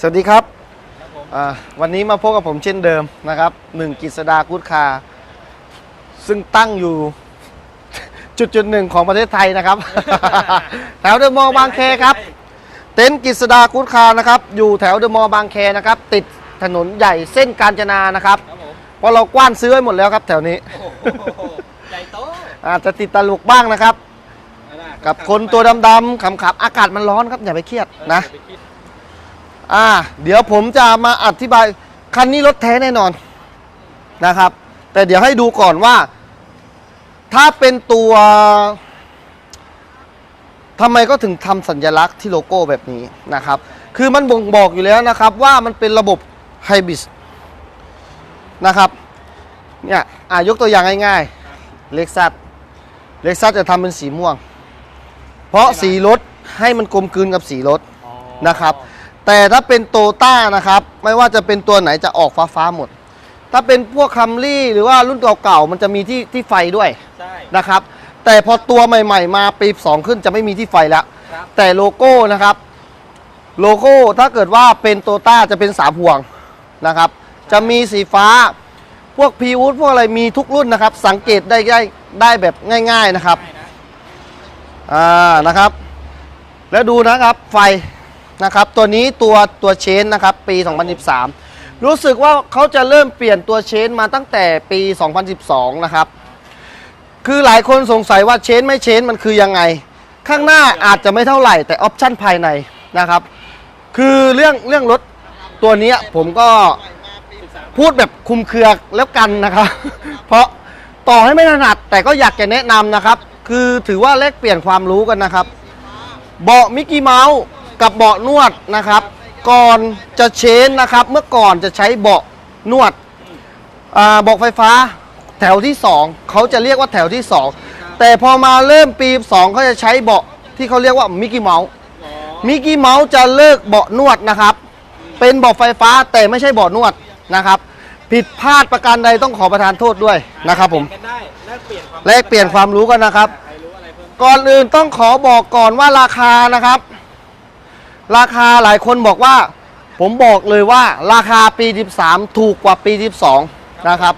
สวัสดีครับอ่าวันนี้มาพบกับผมเช่นเดิมนะครับหนึ่งกิษดากุดคา ซึ่งตั้งอยู่ จุดจุดหนึ่งของประเทศไทยนะครับ แถวเดอะมอลล์บางแคครับเต็นท์กิษดากุดคานะครับอยู่แถวเดอะมอลล์บางแคนะครับติดถนนใหญ่เส้นกาญจนานะครับครับผมเพราะเรากว้านซื้อไว้หมดแล้วครับ แถวนี้ โอ้โหใหญ่โตอาจจะติดตลกบ้างนะครับ กับคนตัวดำๆขำๆอากาศมันร้อนครับอย่าไปเครียดนะเอ อ่า เดี๋ยวผมจะมาอธิบาย คันนี้รถแท้แน่นอนนะครับ แต่เดี๋ยวให้ดูก่อนว่า ถ้าเป็นตัวทำไมก็ถึงทำสัญลักษณ์ที่โลโก้แบบนี้นะครับ คือมันบ่งบอกอยู่แล้วนะครับ ว่ามันเป็นระบบไฮบริดนะครับ เนี่ยอ่ายกตัวอย่างง่ายๆ เล็กซัสเล็กซัสจะทำเป็นสีม่วง เพราะสีรถให้มันกลมกลืนกับสีรถนะครับ แต่ถ้าเป็นโตต้านะครับ ไม่ว่าจะเป็นตัวไหนจะออกฟ้าฟ้าๆหมด ถ้าเป็นพวกคัมรี่หรือว่ารุ่นเก่าๆมันจะมีที่ที่ไฟด้วยใช่ นะครับ แต่พอตัวใหม่ ๆ มาปี2ขึ้นจะไม่มีที่ไฟแล้ว ครับ แต่โลโก้นะครับ โลโก้ถ้าเกิดว่าเป็นโตต้าจะเป็นสามห่วงนะครับ จะมีสีฟ้า พวกพีวูดพวกอะไรมีทุกรุ่นนะครับ สังเกตได้ได้ได้แบบง่าย ๆนะครับ ใช่นะอ่านะครับ แล้วดูนะครับไฟ นะครับตัวนี้ตัวตัวเชนนะครับปี 2013 รู้สึกว่าเขาจะเริ่มเปลี่ยนตัวเชนมาตั้งแต่ปี 2012 นะครับ คือหลายคนสงสัยว่าเชนไม่เชนมันคือยังไง ข้างหน้าอาจจะไม่เท่าไหร่แต่ออปชั่นภายในนะครับ คือเรื่องเรื่องรถตัวนี้ผมก็พูดแบบคุมเครือแล้วกันนะครับ เพราะต่อให้ไม่ถนัดแต่ก็อยากจะแนะนำนะครับ คือถือว่าแลกเปลี่ยนความรู้กันนะครับ เบาะมิกกี้เมาส์ กับเบาะนวดนะครับ ก่อนจะเชนนะครับ เมื่อก่อนจะใช้เบาะนวดอ่าเบาะไฟฟ้าแถวที่ 2 เขาจะเรียกว่าแถวที่ 2 แต่พอมาเริ่มปี2เขาจะใช้เบาะที่เขาเรียกว่ามิกกี้เมาส์อ๋อมิกกี้เมาส์จะเลิกเบาะนวดนะครับ เป็นเบาะไฟฟ้าแต่ไม่ใช่เบาะนวดนะครับ ผิดพลาดประการใดต้องขอประทานโทษด้วยนะครับผมเปลี่ยนกันได้แลกเปลี่ยนความแลกเปลี่ยนความรู้กันนะครับใครรู้อะไรเพิ่มก่อนอื่นต้องขอบอกก่อนว่าราคานะครับ ราคาหลายคนบอกว่า ผมบอกเลยว่าราคาปี 13 ถูกกว่าปี 12 นะครับ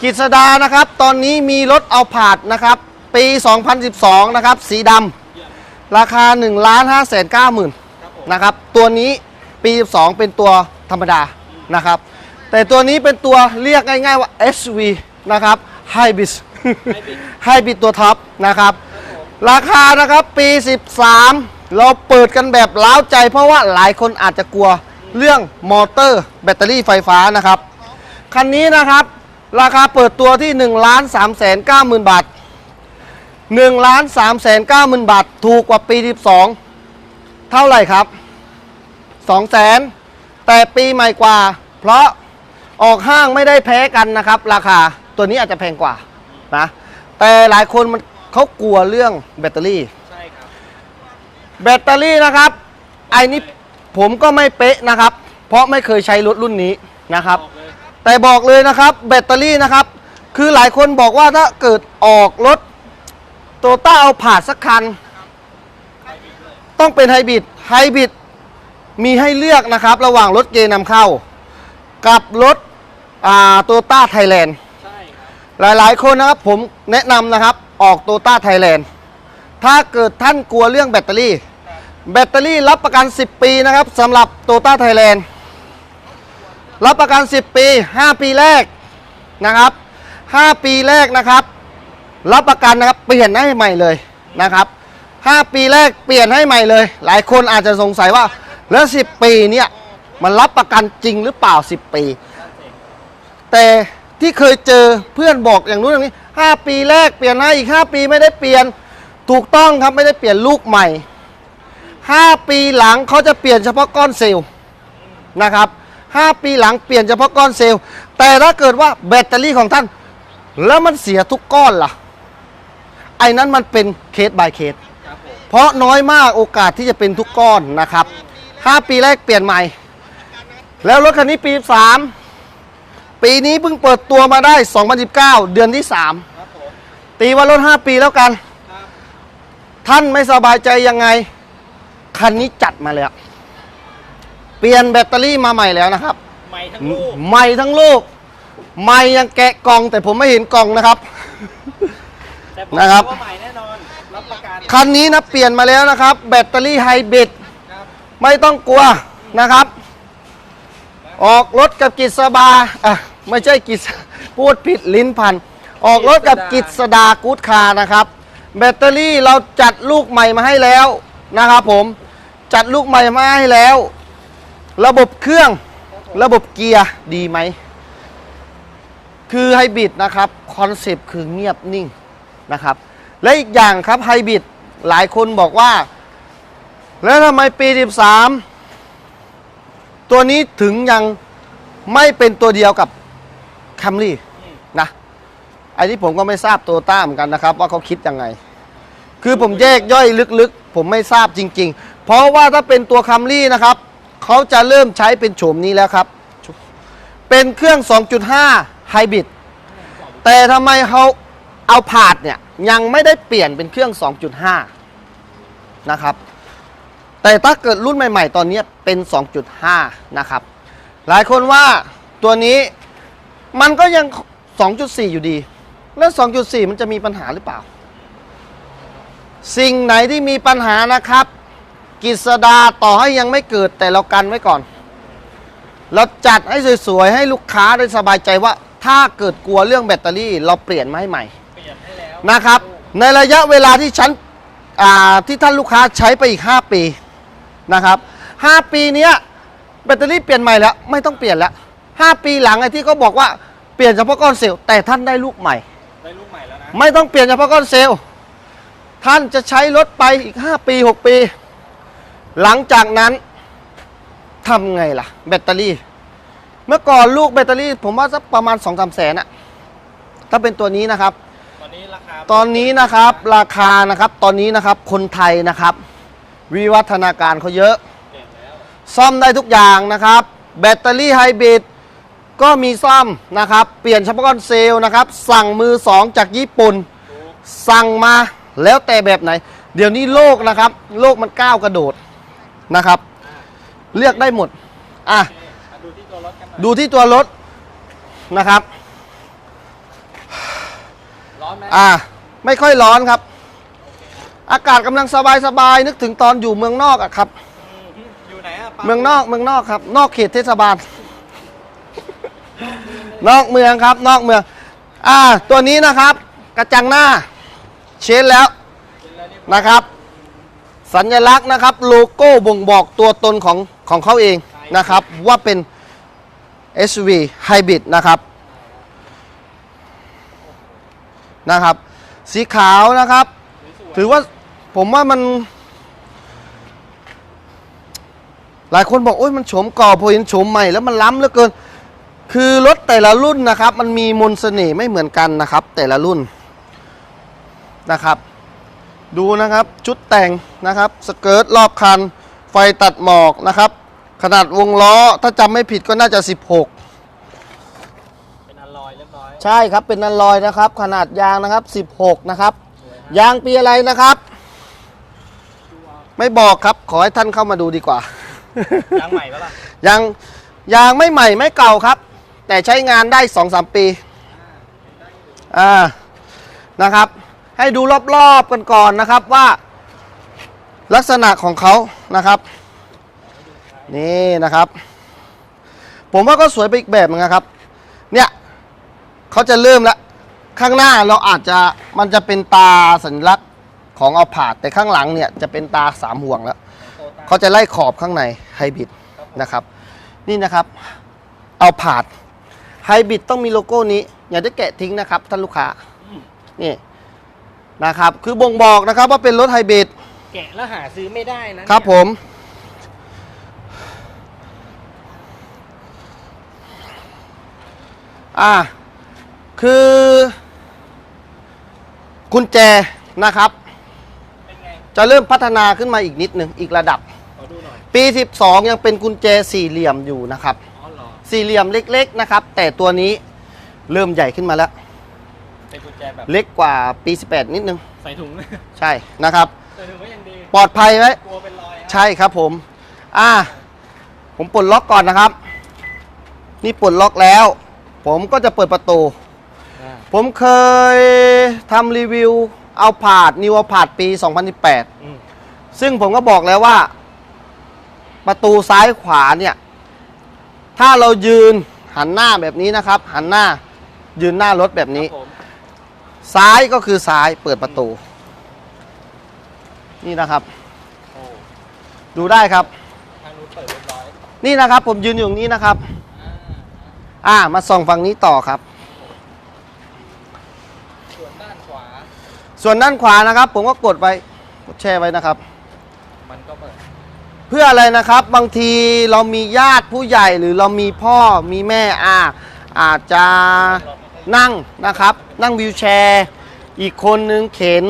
กิษดานะครับ ตอนนี้มีรถเอาผาดนะครับ ปี 2012 นะครับ สีดำราคา 1 5 9 0 0 0ครับผมนะครับ ตัวนี้ปี 12 เป็นตัวธรรมดานะครับ แต่ตัวนี้เป็นตัวเรียกง่ายๆว่า SV นะครับ Hybrid ให้บิด Hybrid ตัวท็อปนะครับ ราคานะครับปี 13 เราเปิดกันแบบล้าวใจ เพราะว่าหลายคนอาจจะกลัวเรื่องมอเตอร์แบตเตอรี่ไฟฟ้านะครับ คันนี้นะครับ ราคาเปิดตัวที่1 3 9 0 0 0 0บาท1 3 9 0 0 0 0บาท ถูกกว่าปี12เท่าไหร่ครับ2 0 0 0 0 0แต่ปีใหม่กว่า เพราะออกห้างไม่ได้แพ้กันนะครับ ราคาตัวนี้อาจจะแพงกว่านะแต่หลายคนมันเขากลัวเรื่องแบตเตอรี่ แบตเตอรี่นะครับไอ้นี้ผมก็ไม่เป๊ะนะครับ เพราะไม่เคยใช้รถรุ่นนี้นะครับบอกเลยแต่บอกเลยนะครับแบตเตอรี่นะครับ คือหลายคนบอกว่าถ้าเกิดออกรถโตต้าเอาผ่าดสักคัน ต้องเป็นไฮบริดไฮบริดมีให้เลือกนะครับ ระหว่างรถเกนำเข้า กับรถโตต้าไทยแลนด์ใช่ครับหลายๆ คนนะครับผมแนะนำนะครับออกโตต้าไทยแลนด์ ถ้าเกิดท่านกลัวเรื่องแบตเตอรี่ แบตเตอรี่รับประกัน 10 ปีนะครับสำหรับโตต้าไทยแลนด์รับประกัน 10 ปี 5 ปีแรกนะครับ 5 ปีแรกนะครับ รับประกันนะครับเปลี่ยนให้ใหม่เลยนะครับ 5 ปีแรกเปลี่ยนให้ใหม่เลย หลายคนอาจจะสงสัยว่าแล้ว 10 ปีเนี่ยมันรับประกันจริงหรือเปล่า 10 ปี แต่ที่เคยเจอเพื่อนบอกอย่างนู้นอย่างนี้ 5 ปีแรกเปลี่ยนให้อีก 5 ปีไม่ได้เปลี่ยน ถูกต้องครับไม่ได้เปลี่ยนลูกใหม่ 5 ปีหลังเขาจะเปลี่ยนเฉพาะก้อนเซลล์นะครับ 5 ปีหลังเปลี่ยนเฉพาะก้อนเซลล์ แต่ถ้าเกิดว่าแบตเตอรี่ของท่าน แล้วมันเสียทุกก้อนล่ะ ไอ้นั้นมันเป็นเคส by เคส เพราะน้อยมากโอกาสที่จะเป็นทุกก้อนนะครับ 5 ปีแรกเปลี่ยนใหม่ แล้วรถคันนี้ปี 3 ปีนี้เพิ่งเปิดตัวมาได้ 2019 เดือนที่ครับผม3ตีว่ารถ 5 ปีแล้วกัน ท่านไม่สบายใจยังไง คันนี้จัดมาแล้วปปลี่ยนแบตเตอรี่มาใหม่แล้วนะครับ ใหม่ทั้งลูกใหม่ทั้งลูกใหม่ยังแกะกล่อง แต่ผมไม่เห็นกล่องนะครับ แต่ผมนะครับ ว่าใหม่แน่นอนรับประกันคันนี้นะเปลี่ยนมาแล้วนะครับ แบตเตอรี่ไฮบริดครับไม่ต้องกลัวนะครับ ออกรถกับกิจสบาอะไม่ใช่กิจพูดผิดลิ้นพัน ออกรถกับกิจสดากู๊ดคาร์นะครับ แบตเตอรี่เราจัดลูกใหม่มาให้แล้วนะครับผมจัดลูกใหม่มาให้แล้ว ระบบเครื่องระบบเกียร์ดีไหม คือไฮบริดนะครับคอนเซปต์คือเงียบนิ่งนะครับ และอีกอย่างครับไฮบริดหลายคนบอกว่า แล้วทำไมปี 13 ตัวนี้ถึงยังไม่เป็นตัวเดียวกับคัมรี่ ไอ้ที่ผมก็ไม่ทราบตัวต้าเหมือนกันนะครับ ว่าเขาคิดยังไง คือผมแยกย่อยลึกๆ ผมไม่ทราบจริง ๆ เพราะว่าถ้าเป็นตัวคัมรี่นะครับเขาจะเริ่มใช้เป็นโฉมนี้แล้วครับ เป็นเครื่อง 2.5 ไฮบริดแต่ทำไมเขาเอาผาดเนี่ยยังไม่ได้เปลี่ยนเป็นเครื่อง 2.5 นะครับ แต่ถ้าเกิดรุ่นใหม่ ๆ ตอนนี้เป็น 2.5 นะครับ หลายคนว่าตัวนี้มันก็ยัง 2.4 อยู่ดี แล้ว 2.4 มันจะมีปัญหาหรือเปล่า สิ่งไหนที่มีปัญหานะครับ กิษดาต่อให้ยังไม่เกิดแต่เรากันไว้ก่อน เราจัดให้สวยๆ ให้ลูกค้าได้สบายใจว่า ถ้าเกิดกลัวเรื่องแบตเตอรี่ เราเปลี่ยนมาให้ใหม่เปลี่ยนให้แล้วนะครับ ในระยะเวลาที่ฉันอ่าที่ท่านลูกค้าใช้ไปอีก 5 ปีนะครับ 5 ปีเนี้ยแบตเตอรี่เปลี่ยนใหม่แล้ว ไม่ต้องเปลี่ยนแล้ว 5 ปีหลังไอ้ที่เขาบอกว่าเปลี่ยนเฉพาะก้อนเซลล์แต่ท่านได้ลูกใหม่ ได้ลูกใหม่แล้วนะไม่ต้องเปลี่ยนเฉพาะก้อนเซลล์ ท่านจะใช้รถไปอีก 5 ปี 6 ปี หลังจากนั้นทำไงล่ะ แบตเตอรี่ เมื่อก่อนลูกแบตเตอรี่ ผมว่าสักประมาณ 2 3 แสนอะถ้าเป็นตัวนี้นะครับ ตอนนี้ราคาตอนนี้นะครับราคานะครับตอนนี้นะครับคนไทยนะครับ วิวัฒนาการเขาเยอะเปลี่ยนแล้วซ่อมได้ทุกอย่างนะครับ แบตเตอรี่ไฮบริด ก็มีซ่อมนะครับ เปลี่ยนเฉพาะก้อนเซลล์นะครับ สั่งมือสองจากญี่ปุ่นถูกสั่งมาแล้วแต่แบบไหน เดี๋ยวนี้โลกนะครับ โลกมันก้าวกระโดดนะครับ เลือกได้หมด อะโอเคมาดูที่ตัวรถกันหน่อยดูที่ตัวรถนะครับ ร้อนไหมอะไม่ค่อยร้อนครับ อากาศกำลังสบายสบายๆนึกถึงตอนอยู่เมืองนอกอะครับอืมอยู่ไหนอะปั๊เมืองนอกเมืองนอกครับ นอกเขตเทศบาล นอกเมืองครับนอกเมือง อ่า ตัวนี้นะครับ กระจังหน้า เชนแล้วนแล้วนะครับ สัญลักษณ์นะครับ โลโก้บ่งบอกตัวตนของของเขาเองนะครับ ว่าเป็น SUV Hybrid นะครับนะครับ สีขาวนะครับ ถือว่าผมว่ามัน หลายคนบอก โอ้ยมันโฉมก่อพอเห็นโฉมใหม่แล้วมันล้ำเหลือเกิน คือรถแต่ละรุ่นนะครับ มันมีมนต์เสน่ห์ไม่เหมือนกันนะครับ แต่ละรุ่นนะครับ ดูนะครับชุดแต่งนะครับ สเกิร์ตรอบคัน ไฟตัดหมอกนะครับ ขนาดวงล้อถ้าจำไม่ผิดก็น่าจะ 16 เป็นอลลอยเรียบร้อยใช่ครับเป็นนันลอยนะครับ ขนาดยางนะครับ 16 นะครับ ยางปีอะไรนะครับ ไม่บอกครับขอให้ท่านเข้ามาดูดีกว่า ยางใหม่ปะล่ะยางยางไม่ใหม่ไม่เก่าครับ แต่ใช้งานได้2-3ปีอ่านะครับ ให้ดูรอบๆกันก่อนนะครับว่าลักษณะของเขานะครับ นี่นะครับ ผมว่าก็สวยไปอีกแบบนึงนะครับ เนี่ยเขาจะเริ่มแล้วข้างหน้าเราอาจจะมันจะเป็นตาสัญลักษณ์ของเอาผาดแต่ข้างหลังเนี่ยจะเป็นตาสามห่วงแล้วเขาจะไล่ขอบข้างในไฮบริดนะครับ นี่นะครับ เอาผาด ไฮบริดต้องมีโลโก้นี้ อย่าได้แกะทิ้งนะครับท่านลูกค้านี่นะครับ คือบ่งบอกนะครับว่าเป็นรถไฮบริดแกะแล้วหาซื้อไม่ได้นะครับผม อ่า คือกุญแจนะครับเป็นไงจะเริ่มพัฒนาขึ้นมาอีกนิดหนึ่งอีกระดับขอดูหน่อยปี 12 ยังเป็นกุญแจสี่เหลี่ยมอยู่นะครับอ๋อเหรอ สี่เหลี่ยมเล็ก ๆ นะครับ แต่ตัวนี้เริ่มใหญ่ขึ้นมาแล้ว เป็นกุญแจแบบเล็กกว่าปี 18 นิดนึง ใส่ถุงใช่นะครับ ใส่ถุงก็ยังดีปลอดภัยไหมกลัวเป็นรอยใช่ครับผม อ่า ผมปลดล็อกก่อนนะครับ นี่ปลดล็อกแล้ว ผมก็จะเปิดประตูอ่าผมเคยทำรีวิวเอาผาดนิวผาดปี 2018อืมซึ่งผมก็บอกแล้วว่า ประตูซ้ายขวาเนี่ย ถ้าเรายืนหันหน้าแบบนี้นะครับ หันหน้ายืนหน้ารถแบบนี้ ครับผมซ้ายก็คือซ้ายเปิดประตู นี่นะครับ โอ้ดูได้ครับ ทางนู้นเปิดเรียบร้อยนี่นะครับ ผมยืนอยู่ตรงนี้นะครับ อ่าอ่ามาส่องฝั่งนี้ต่อครับ ส่วนด้านขวาส่วนด้านขวานะครับ ผมก็กดไว้กดแช่ไว้นะครับมันก็เปิดเพื่ออะไรนะครับบางทีเรามีญาติผู้ใหญ่หรือเรามีพ่อมีแม่อาอาจจะนั่งนะครับ นั่งวิวแชร์ อีกคนนึงเข็น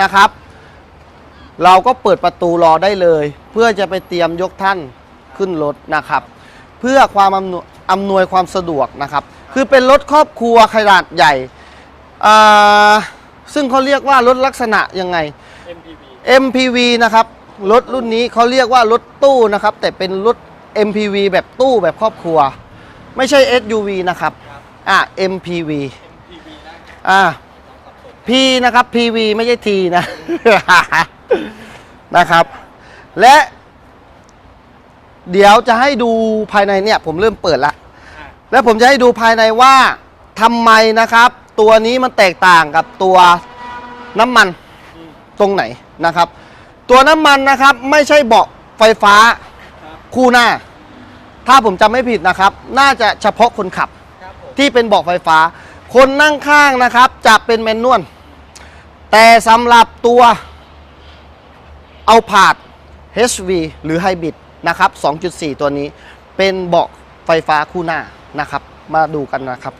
นะครับ เราก็เปิดประตูรอได้เลย เพื่อจะไปเตรียมยกท่านขึ้นรถนะครับ เพื่อความอำนวยความสะดวกนะครับ คือเป็นรถครอบครัวขนาดใหญ่อ่าซึ่งเขาเรียกว่ารถลักษณะยังไง MPV MPV นะครับ รถรุ่นนี้เขาเรียกว่ารถตู้นะครับ แต่เป็นรถ MPV แบบตู้แบบครอบครัว ไม่ใช่ SUV นะครับ อ่า MPV P นะอ่าต้องสับสน P นะครับ PV ไม่ใช่ T นะ นะครับ และเดี๋ยวจะให้ดูภายในเนี่ย ผมเริ่มเปิดละ แล้วผมจะให้ดูภายในว่าทำไมนะครับ ตัวนี้มันแตกต่างกับตัวน้ำมันตรงไหนนะครับ ตัวน้ำมันนะครับไม่ใช่เบาะไฟฟ้าครับคู่หน้า ถ้าผมจำไม่ผิดนะครับ น่าจะเฉพาะคนขับครับผมที่เป็นเบาะไฟฟ้า คนนั่งข้างนะครับจะเป็นแมนนวลแต่สำหรับตัวเอาผาด HV หรือไฮบริดนะครับ 2.4 ตัวนี้เป็นเบาะไฟฟ้าคู่หน้านะครับ มาดูกันนะครับ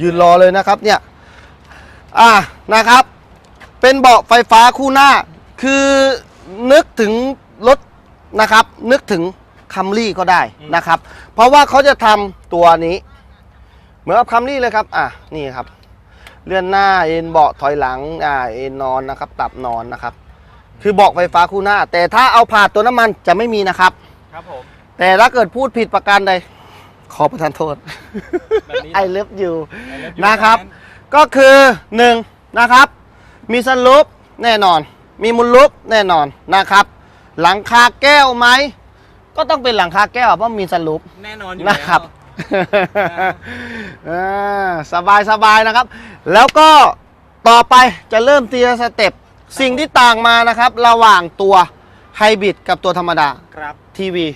ยืนรอเลยนะครับเนี่ยอ่านะครับ เป็นเบาะไฟฟ้าคู่หน้า คือนึกถึงรถนะครับ นึกถึงคัมรี่ก็ได้นะครับ เพราะว่าเขาจะทำตัวนี้ เหมือนกับคัมรี่เลยครับ อะนี่ครับ เลื่อนหน้าเอ็นเบาะถอยหลังอ่าเอ็นนอนนะครับตับนอนนะครับ คือเบาะไฟฟ้าคู่หน้า แต่ถ้าเอาผ่าดตัวน้ำมันจะไม่มีนะครับ ครับผม แต่ถ้าเกิดพูดผิดประการใด ขอประทานโทษ แบบนี้ I love you แล้วอยู่นะครับตงก็คือหนึ่งนะครับ มีสลูปแน่นอน มีมุลลุปแน่นอนนะครับ หลังคาแก้วไหม ก็ต้องเป็นหลังคาแก้วเพราะมีสลูป แน่นอนอยู่นะครับแล้วอ่าสบายสบายนะครับ แล้วก็ต่อไปจะเริ่มทีละสเต็ป สิ่งที่ต่างมานะครับ ระหว่างตัวไฮบริดกับตัวธรรมดา ครับ ทีวี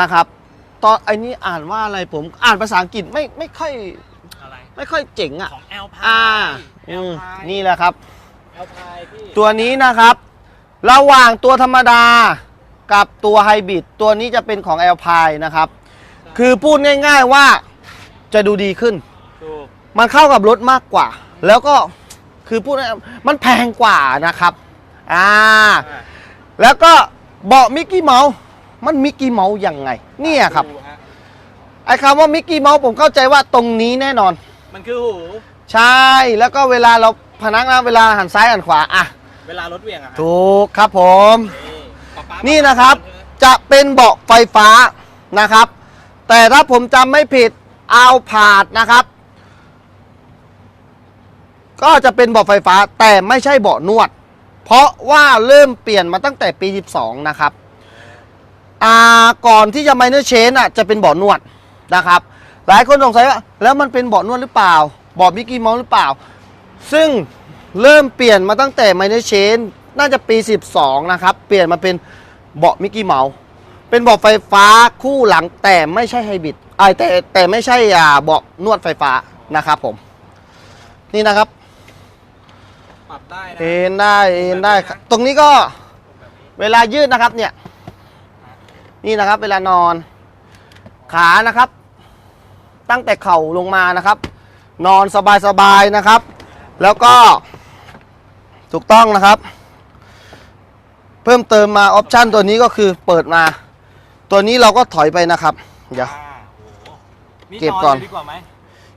นะครับ ตอนไอ้นี้อ่านว่าอะไรผม อ่านภาษาอังกฤษไม่ไม่ค่อยอะไรไม่ค่อยเจ๋งอะของ L พาอ่าแออืลมพายนี่แหละครับ แอลพายพี่ตัวนี้นะครับ ระหว่างตัวธรรมดากับตัวไฮบริดตัวนี้จะเป็นของ l p i นะครับ คือพูดง่าย ๆว่าจะดูดีขึ้น ถูกมันเข้ากับรถมากกว่า แล้วก็คือพูดง่ายๆมันแพงกว่านะครับ อ่า อ่าแล้วก็เบาะมิกกี้เมาส์ มันมิกกี้เมาส์ยังไง เนี่ยครับดูฮะไอ้คำว่ามิกกี้เมาส์ผมเข้าใจว่าตรงนี้แน่นอน มันคือหูใช่แล้วก็เวลาเราพนักนะเวลาหันซ้ายหันขวาอะเวลารถเหวี่ยงอะฮะถูกครับผม นี่ป๊าป๊านี่นะครับใช่ไหมจะเป็นเบาะไฟฟ้านะครับ แต่ถ้าผมจำไม่ผิดเอาผาดนะครับ ก็จะเป็นเบาะไฟฟ้าแต่ไม่ใช่เบาะนวด เพราะว่าเริ่มเปลี่ยนมาตั้งแต่ปี 12 นะครับ อ่าก่อนที่จะไมเนอร์เชนอะจะเป็นเบาะนวดนะครับ หลายคนสงสัยว่าแล้วมันเป็นเบาะนวดหรือเปล่าเบาะมิกกี้เมาส์หรือเปล่า ซึ่งเริ่มเปลี่ยนมาตั้งแต่ไมเนอร์เชนน่าจะปี 12 นะครับ เปลี่ยนมาเป็นเบาะมิกกี้เมาส์เป็นเบาะไฟฟ้าคู่หลังแต่ไม่ใช่ไฮบริดไอยแต่แต่ไม่ใช่อ่าเบาะนวดไฟฟ้านะครับผม นี่นะครับ ปรับได้นะเอ็นได้เอ็นได้ครับตรงนี้ก็เวลายืดนะครับเนี่ย นี่นะครับเวลานอน ขานะครับ ตั้งแต่เข่าลงมานะครับ นอนสบายๆนะครับ แล้วก็ถูกต้องนะครับ เพิ่มเติมมาออปชันตัวนี้ก็คือเปิดมา ตัวนี้เราก็ถอยไปนะครับ เดี๋ยว อ่าโอ้โหนี่เก็บก่อน เลยดีกว่าไหม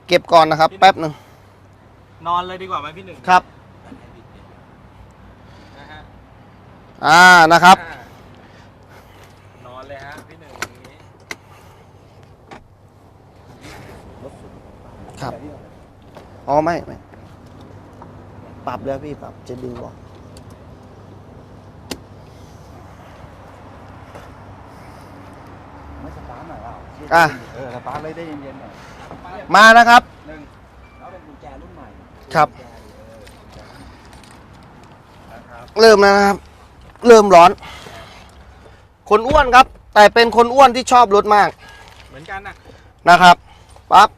เก็บก่อนนะครับ แป๊บหนึ่งนอนเลยดีกว่าไหมพี่หนึ่งครับ นะฮะอ่านะครับ อ่านอนเลยฮะพี่หนึ่งอย่างนี้ ครับ อ๋อไม่ไม่ ปรับแล้วพี่ปรับเจะดึงบอกไม่สตาร์ทหน่อยเปล่าอะ เออสตาร์ทเลยได้เย็นๆหน่อยมานะครับ หนึ่งแล้วเป็นกุญแจรุ่นใหม่ครับกุญแจเออนะครับ เริ่มแล้วนะครับ เริ่มร้อน คนอ้วนครับ แต่เป็นคนอ้วนที่ชอบรถมาก เหมือนกันนะนะครับปั๊บ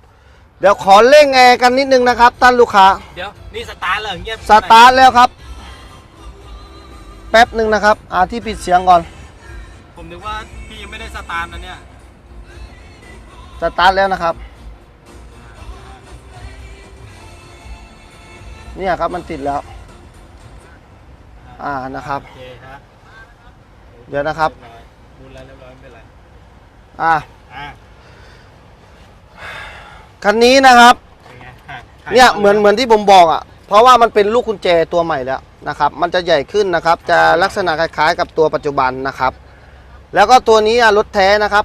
เดี๋ยวขอเร่งแอร์กันนิดนึงนะครับท่านลูกค้า เดี๋ยวนี่สตาร์ทเลยเงียบสตาร์ทแล้วครับ แป๊บหนึ่งนะครับอาที่ปิดเสียงก่อน ผมนึกว่าพี่ยังไม่ได้สตาร์ทนะเนี่ยสตาร์ทแล้วนะครับ เนี่ยครับมันติดแล้ว อ่านะครับ โอเคฮะเดี๋ยวนะครับมูลแล้วเรียบร้อยไม่เป็นไรอ่าอะ คันนี้นะครับเป็นไงฮะเนี่ยเหมือนเหมือนที่ผมบอกอะ เพราะว่ามันเป็นลูกกุญแจตัวใหม่แล้วนะครับ มันจะใหญ่ขึ้นนะครับ จะลักษณะคล้ายๆ กับตัวปัจจุบันนะครับ แล้วก็ตัวนี้อะรถแท้นะครับ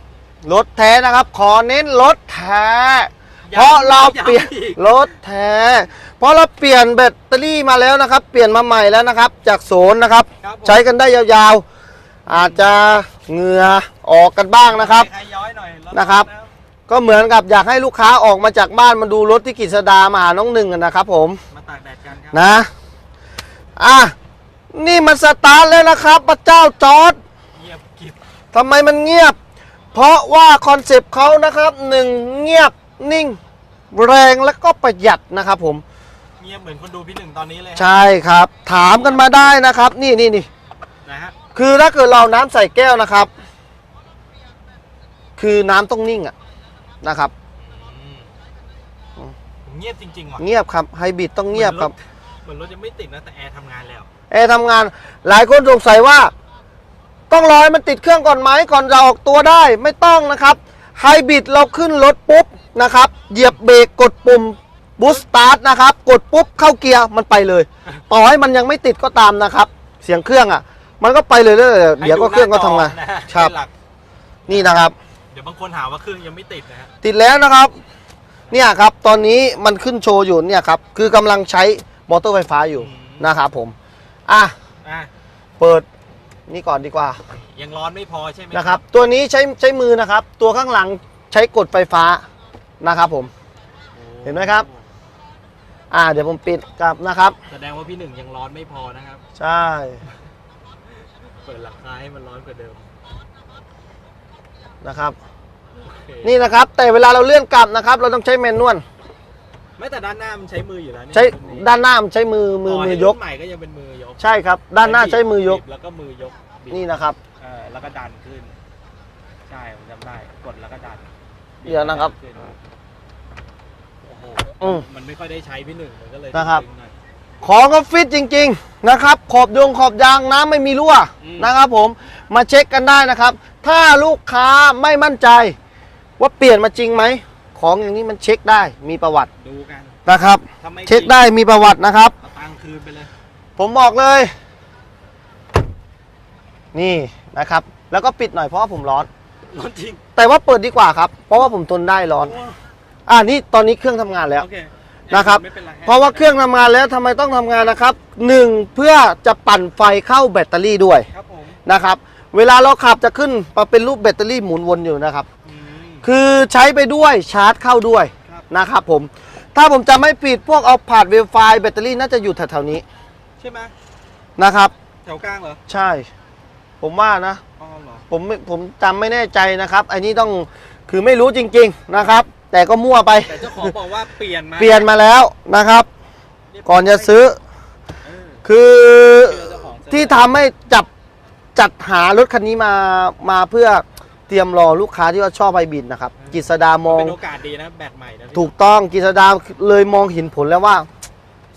รถแท้นะครับ ขอเน้นรถแท้ เพราะเราเปลี่ยนำอีกรถแท้ เพราะเราเปลี่ยนแบตเตอรี่มาแล้วนะครับ เปลี่ยนมาใหม่แล้วนะครับ จากศูนย์นะครับ ครับผมใช้กันได้ยาวๆ อาจจะเหงื่อออกกันบ้างนะครับใครย้อยหน่อยถนะครับแล้ว ก็เหมือนกับอยากให้ลูกค้าออกมาจากบ้านมาดูรถที่กฤษดามาหาน้องหนึ่งกันนะครับ ผมมาตากแดดกันครับนะอะนี่มันสตาร์ทแล้วนะครับพระเจ้าจอร์ดเงียบกริบทำไมมันเงียบ เพราะว่าคอนเซปต์เขานะครับหนึ่งเงียบนิ่ง แรงและก็ประหยัดนะครับ ผม เงียบเหมือนคนดูพี่หนึ่งตอนนี้เลยฮะใช่ครับ ถามกันมาได้นะครับ นี่นี่นี่นะฮะคือถ้าเกิดเราเอาน้ำใส่แก้วนะครับ คือน้ำต้องนิ่งอะ นะครับ อืม เงียบจริงๆว่ะเงียบครับไฮบริดต้องเงียบครับ เหมือนรถยังไม่ติดนะแต่แอร์ทำงานแล้ว แอร์ทำงานหลายคนสงสัยว่า ต้องรอให้มันติดเครื่องก่อนไหมก่อนจะออกตัวได้ไม่ต้องนะครับไฮบริดเราขึ้นรถปุ๊บนะครับ เหยียบเบรกกดปุ่มบูสตาร์ทนะครับ กดปุ๊บเข้าเกียร์มันไปเลย ต่อให้มันยังไม่ติดก็ตามนะครับ เสียงเครื่องอะ มันก็ไปเลยเรื่อยๆเดี๋ยวก็เครื่องก็ทำงานให้ดูหจอนะฮะครับ เป็นหลัก นี่นะครับ เดี๋ยวบางคนหาว่าเครื่องยังไม่ติดนะฮะติดแล้วนะครับ เนี่ยครับตอนนี้มันขึ้นโชว์อยู่เนี่ยครับคือกำลังใช้มอเตอร์ไฟฟ้าอยู่นะครับผมอะอะเปิดนี่ก่อนดีกว่า ยังร้อนไม่พอใช่ไหมนะครับ ตัวนี้ใช้ใช้มือนะครับ ตัวข้างหลังใช้กดไฟฟ้านะครับผมโอ้เห็นไหมครับ อ่า เดี๋ยวผมปิดกลับนะครับ แสดงว่าพี่หนึ่งยังร้อนไม่พอนะครับ ใช่ เปิดราคาให้มันร้อนกว่าเดิม นะครับโอเคนี่นะครับแต่เวลาเราเลื่อนกลับนะครับ เราต้องใช้แมนนวลไม่แต่ด้านหน้ามันใช้มืออยู่แล้วนี่ใช้รุ่นนี้ด้านหน้ามันใช้มือมือต่มืให้อยกรุ่นใหม่ก็ยังเป็นมือยกใช่ครับ ด้านหน้าใช้มือยกบีบแล้วก็มือยกบีบนี่นะครับ เออแล้วก็ดันขึ้น ใช่ผมจำได้กดแล้วก็ดันเดี๋ยวนะครับขึ้โอ้โหอืมมันไม่ค่อยได้ใช้พี่หนึ่งมันก็เลยนะครับ ตึงๆหน่อย ของก็ฟิตจริง ๆ นะครับ ขอบยงขอบยางน้ำไม่มีรั่วอืม นะครับผมมาเช็คกันได้นะครับ ถ้าลูกค้าไม่มั่นใจ ว่าเปลี่ยนมาจริงไหม ของอย่างนี้มันเช็คได้มีประวัติดูกันนะครับ ถ้าไม่เช็คได้มีประวัตินะครับ เอาตังค์คืนไปเลย ผมบอกเลย นี่นะครับ แล้วก็ปิดหน่อยเพราะว่าผมร้อน ร้อนจริงแต่ว่าเปิดดีกว่าครับ เพราะว่าผมทนได้ร้อน อ่านี่ตอนนี้เครื่องทำงานแล้ว โอเคนะครับ ไม่เป็นไรฮเพราะว่าเครื่องทำงานแล้วทำไมต้องทำงานนะครับหนึ่งเพื่อจะปั่นไฟเข้าแบตเตอรี่ด้วยครับผม นะครับ เวลาเราขับจะขึ้นมาเป็นรูปแบตเตอรี่หมุนวนอยู่นะครับอืมคือใช้ไปด้วยชาร์จเข้าด้วยครับนะครับผม ถ้าผมจะไม่ปิดพวกเอาผาดเวลไฟแบตเตอรี่น่าจะอยู่แถวๆนี้ใช่ไหมนะครับ แถวกลางเหรอ ใช่ ผมว่านะอ๋อเหรอผมไม่ผมจำไม่แน่ใจนะครับไอ้นี้ต้องคือไม่รู้จริง ๆนะครับ แต่ก็มั่วไปแต่เจ้าของบอกว่าเปลี่ยนมาเปลี่ยนมาแล้วนะครับ ก่อนจะซื้อเออคือเชื่อเจ้าของซื้อที่ทำให้จับ จัดหารถคันนี้มามาเพื่อเตรียมรอลูกค้าที่ว่าชอบไฮบริดนะครับกิษดามองเป็นโอกาสดีนะแบกใหม่นะพี่ถูกต้องกิษดาเลยมองเห็นผลแล้วว่า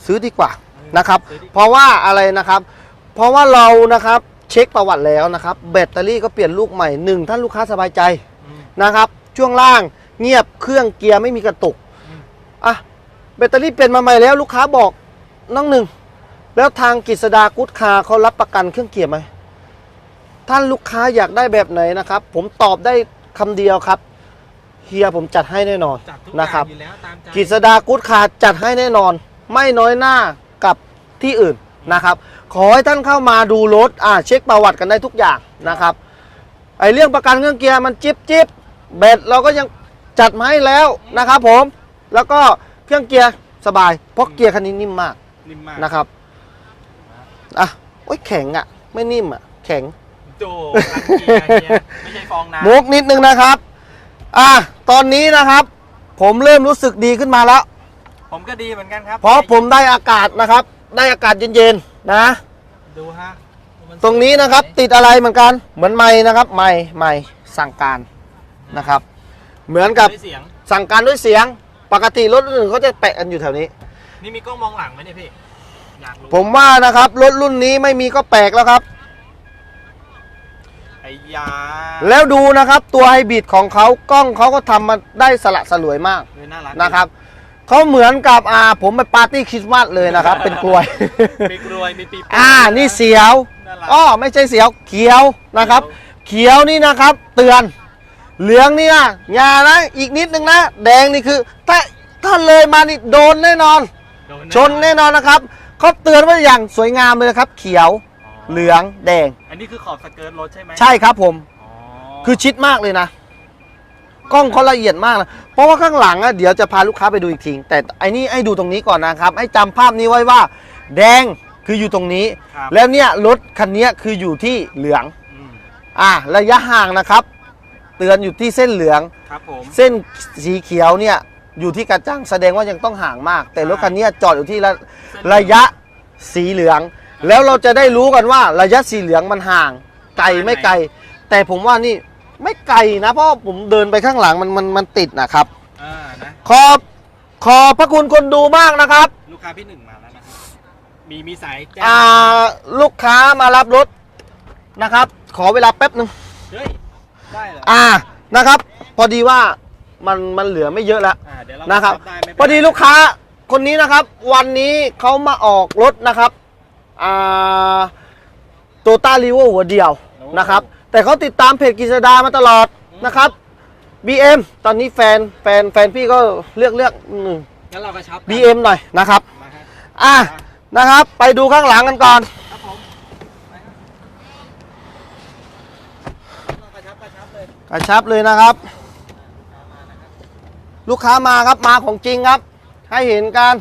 ซื้อดีกว่านะครับซื้อดีกว่าเพราะว่าอะไรนะครับ เพราะว่าเรานะครับเช็คประวัติแล้วนะครับ แบตเตอรี่ก็เปลี่ยนลูกใหม่หนึ่งท่านลูกค้าสบายใจอืมนะครับ ช่วงล่างเงียบเครื่องเกียร์ไม่มีกระตุกอืมอะแบตเตอรี่เปลี่ยนมาใหม่แล้วลูกค้าบอกน้องหนึ่งแล้วทางกิษดากุดคาเขารับประกันเครื่องเกียร์ไหม ท่านลูกค้าอยากได้แบบไหนนะครับ ผมตอบได้คำเดียวครับเฮียผมจัดให้แน่นอนจัดทุกอนะคย่ารังบอยู่แล้วตามใจกิษดากุดคาจัดให้แน่นอน ไม่น้อยหน้ากับที่อื่นนะครับ ขอให้ท่านเข้ามาดูรถอ่าเช็คประวัติกันได้ทุกอย่างนะครับไอเรื่องประกันเครื่องเกียร์มันจิบจิบเบ็ดเราก็ยังจัดมาให้แล้วนะครับผมแล้วก็เครื่องเกียร์สบายเพราะเกียร์คันนี้นิ่มมากนิ่มมากนะครับอะโอ้ยแข็งอะไม่นิ่มอะแข็ง โจรันเกียร์เฮียไม่ใช่ฟองน้ำมุกนิดนึงนะครับ อะตอนนี้นะครับ ผมเริ่มรู้สึกดีขึ้นมาแล้ว ผมก็ดีเหมือนกันครับเพราะผมได้อากาศนะครับ ได้อากาศเย็นๆนะ ดูฮะมัตรงนี้นะครับติดอะไรเหมือนกัน เหมือนไม้นะครับ ไม้ไม้สั่งการนะครับ เหมือนกับด้วยเสียง สั่งการด้วยเสียง ปกติรถอื่นเขาจะแปะกันอยู่แถวนี้ นี่มีกล้องมองหลังไหมเนี่ยพี่อยากรู้ผมว่านะครับรถรุ่นนี้ไม่มีก็แปลกแล้วครับ ไอ้ยาแล้วดูนะครับตัวไฮบริดของเขากล้องเขาก็ทำมาได้สละสลวยมากเลยน่ารักนะครับเขาเหมือนกับอ่าผมไปปาร์ตี้คริสต์มาสเลยนะครับ เป็นกลวย มีกรวยมีปีโป้อ่านี่เสียวน่ารัก อ้อไม่ใช่เสียวเขียวนะครับ เขียวนี่นะครับ เตือน เหลืองนี่นะอย่านะอีกนิดนึงนะ แดงนี่คือ ถ้าถ้าเลยมานี่โดนแน่นอน โดชนแน่นอนนะครับเขาเตือนไว้อย่างสวยงามเลยนะครับ เขียว เหลืองแดง อันนี้คือขอบสเกิร์ตรถใช่ไหมใช่ครับผม อ๋อคือชิดมากเลยนะ กล้องเขาละเอียดมากนะ เพราะว่าข้างหลังอะเดี๋ยวจะพาลูกค้าไปดูอีกที แต่ไอ้นี่ให้ดูตรงนี้ก่อนนะครับ ให้จำภาพนี้ไว้ว่า แดงคืออยู่ตรงนี้ ครับแล้วเนี่ยรถคันนี้คืออยู่ที่เหลือง อืมอะระยะห่างนะครับ เตือนอยู่ที่เส้นเหลือง ครับผมเส้นสีเขียวเนี่ยอยู่ที่กระจังแสดงว่ายังต้องห่างมาก แต่รถคันนี้จอดอยู่ที่ระเส้นระยะสีเหลือง แล้วเราจะได้รู้กันว่าระยะสีเหลืองมันห่าง ไกลไม่ไกล แต่ผมว่านี่ไม่ไกลนะ เพราะผมเดินไปข้างหลังมันมันมันติดนะครับ อ่านะขอบขอบพระคุณคนดูมากนะครับ ลูกค้าพี่หนึ่งมาแล้วนะครับมีมีสายแจ้งอ่าลูกค้ามารับรถนะครับ ขอเวลาแป๊บหนึ่ง เฮ้ยได้เหรออ่า นะครับ พอดีว่ามันมันเหลือไม่เยอะแล้ว อ่าเดี๋ยวเรานะครับ ได้ไม่เป็นไรพอดีลูกค้าคนนี้นะครับ วันนี้เขามาออกรถนะครับอ่า โตต้ารีโวหัวเดียวนะครับ แต่เขาติดตามเพจกิษดามาตลอดนะครับ BM ตอนนี้แฟนแฟนแฟนพี่ก็เลือกเลือกหนึ่งงั้นเรากระชับกัน BM หน่อยนะครับมาฮะอะนะครับ ไปดูข้างหลังกันก่อนครับผมไปครับเรากระชับกระชับเลยกระชับเลยนะครับ ลูกค้ามาครับมาของจริงครับ ให้เห็นกัน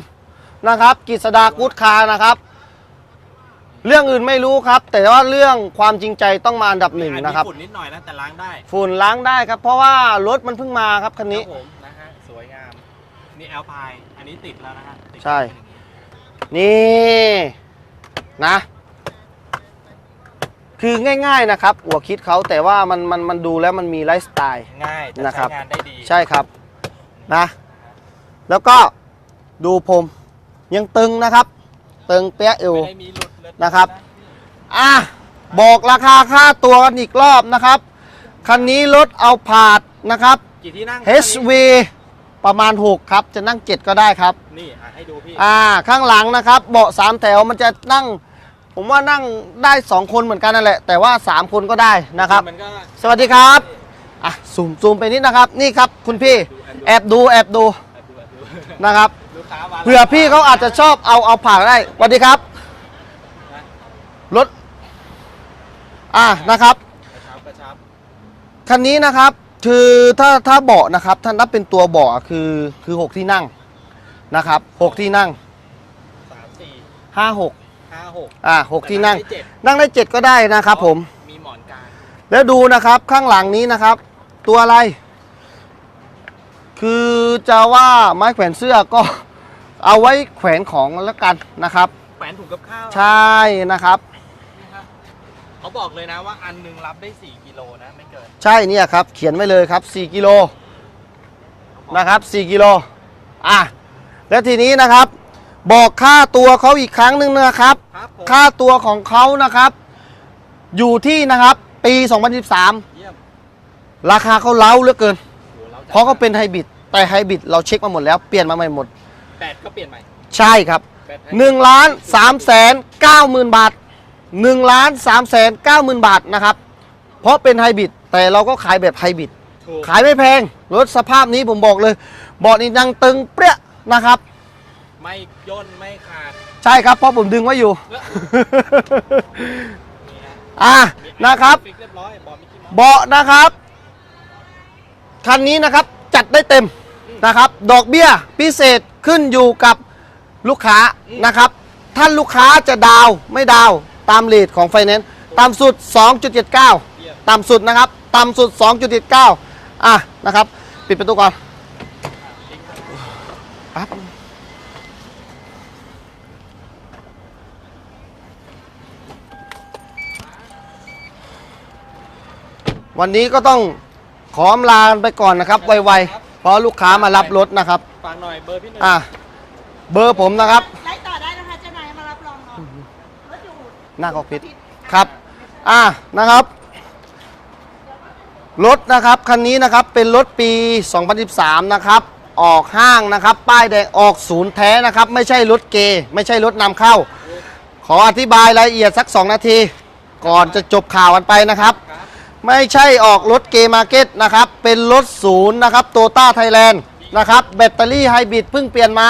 นะครับ กิษดากูดคาร์นะครับ เรื่องอื่นไม่รู้ครับ แต่ว่าเรื่องความจริงใจต้องมาอันดับหนึ่งอาจมีนะครับฝุ่นนิดหน่อยนะแต่ล้างได้ฝุ่นล้างได้ครับ เพราะว่ารถมันเพิ่งมาครับคันนี้ ครับผมนะฮะสวยงาม นี่แอลพายอันนี้ติดแล้วนะฮะติดใช่ นี่นะ คือง่ายๆนะครับ หัวคิดเขาแต่ว่ามันมันมันดูแล้วมันมีไลฟ์สไตล์ ง่ายแต่นะครัใช้บ งานได้ดีใช่ครับนะ แล้วก็ดูผมยังตึงนะครับ ตึงเปี้ยอยู่ไม่ได้มีหลุดเลย นะครับอะบอกราคาค่าตัวกันอีกรอบนะครับ คันนี้รถเอาผาดนะครับ กี่ที่นั่ง HV ประมาณ 6 ครับ จะนั่ง 7 ก็ได้ครับ นี่อะให้ดูพี่ อ่า ข้างหลังนะครับ เบาะ3แถวมันจะนั่ง ผมว่านั่งได้ 2 คนเหมือนกันนั่นแหละ แต่ว่า 3 คนก็ได้นะครับ มันก็สวัสดีครับอะซูมซูมไปนิดนะครับ นี่ครับคุณพี่ แอบดูแอบดูแอบดูแอบดูนะครับ ลูกค้ามาแล้วเผื่อพี่เขาอาจจะชอบเอาเอาผ่าได้สวัสดีครับ รถอ่านะครับ กระชับกระชับคันนี้นะครับคือถ้าถ้าเบาะนะครับถ้านับเป็นตัวเบาะคือคือหกที่นั่งนะครับหกที่นั่งสามสี่ห้าหกห้าหกอ่าหกที่นั่ง แต่ได้เจ็ดนั่งได้เจ็ดก็ได้นะครับผม มีหมอนกลางแล้วดูนะครับข้างหลังนี้นะครับ ตัวอะไร คือจะว่าไม้แขวนเสื้อก็ เอาไว้แขวนของแล้วกันนะครับ แขวนถุงกับข้าวใช่นะครับนี่ครับ เขาบอกเลยนะว่าอันหนึงรับได้ 4 กิโลนะไม่เกินใช่เนี่ยครับ เขียนไว้เลยครับ 4 กิโลนะครับ 4 กิโลอะแล้วทีนี้นะครับ บอกค่าตัวเขาอีกครั้งหนึ่งนะครับ ครับผมค่าตัวของเขานะครับ อยู่ที่นะครับ ปี 2013 เยี่ยมราคาเขาเล้าเหลือเกินโหเราจะเพราะเขาเป็นไฮบริดแต่ไฮบริดเราเช็คมาหมดแล้วเปลี่ยนมาใหม่หมดแบตก็เปลี่ยนใหม่ใช่ครับแบต1นึ่งล้านสามแสนเก้าหมื่นบาท 1นึ่งล้านสามแสนเก้าหมื่นบาทนะครับ เพราะเป็นไฮบริดแต่เราก็ขายแบบไฮบริดถูกขายไม่แพง รถสภาพนี้ผมบอกเลยเบาะนี่ยังตึงเปรี้ยนะครับ ไม่ย่นไม่ขาดใช่ครับเพราะผมดึงไว้อยู่และนี่ฮะอะนะครับ ฟิกเรียบร้อยบอกมิกกี้เมาส์เบาะนะครับ คันนี้นะครับจัดได้เต็มนะครับ ดอกเบี้ยพิเศษขึ้นอยู่กับลูกค้านะครับ ท่านลูกค้าจะดาวน์ไม่ดาวน์ ตามเลทของไฟแนนซ์ต่ำสุด 2.79 ต่ำสุดนะครับ ต่ำสุด 2.79 อะนะครับ ปิดประตูก่อนปั๊บวันนี้ก็ต้องขออำลากันไปก่อนนะครับ ไวๆ เพราะลูกค้ามารับรถนะครับฟังหน่อยเบอร์พี่หนึ่งอะเบอร์ผมนะครับ หน้าคอกพิษครับอ่านะครับรถนะครับคันนี้นะครับเป็นรถปี 2013 นะครับออกห้างนะครับ ป้ายแดงออกศูนย์แท้นะครับ ไม่ใช่รถเกไม่ใช่รถนำเข้า ขออธิบายรายละเอียดสัก 2 นาที ก่อนจะจบข่าวกันไปนะครับ ไม่ใช่ออกรถเกมาร์เก็ตนะครับ เป็นรถศูนย์นะครับโตต้าไทยแลนด์นะครับ แบตเตอรี่ไฮบริดเพิ่งเปลี่ยนมา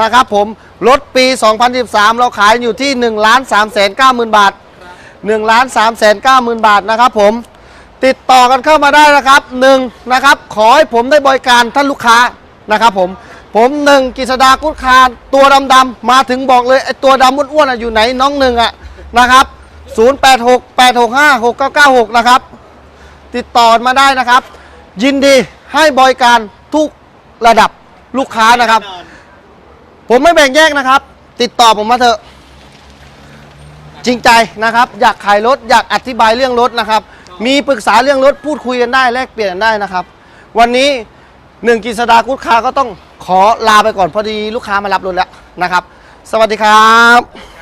นะครับผม รถปี 2013 เราขายอยู่ที่ 1 3 9 0 0 0 0 บาท 1 3 9 0 0 0 0 บาทนะครับผม ติดต่อกันเข้ามาได้นะครับหนึ่งนะครับ ขอให้ผมได้บริการท่านลูกค้านะครับผม ผมหนึ่งกิษดากุดคารตัวดำๆมาถึงบอกเลยไอ้ตัวดำอ้วนๆอะอยู่ไหนน้องหนึ่งอะนะครับ 086 865 6996 นะครับ ติดต่อมาได้นะครับ ยินดีให้บริการทุกระดับลูกค้านะครับ ผมไม่แบ่งแยกนะครับ ติดต่อผมมาเถอะ จริงใจนะครับ อยากขายรถ อยากอธิบายเรื่องรถนะครับ มีปรึกษาเรื่องรถพูดคุยกันได้แลกเปลี่ยนกันได้นะครับ วันนี้หนึ่งกิษดากุดคาก็ต้องขอลาไปก่อนพอดีลูกค้ามารับรถแล้วนะครับ สวัสดีครับ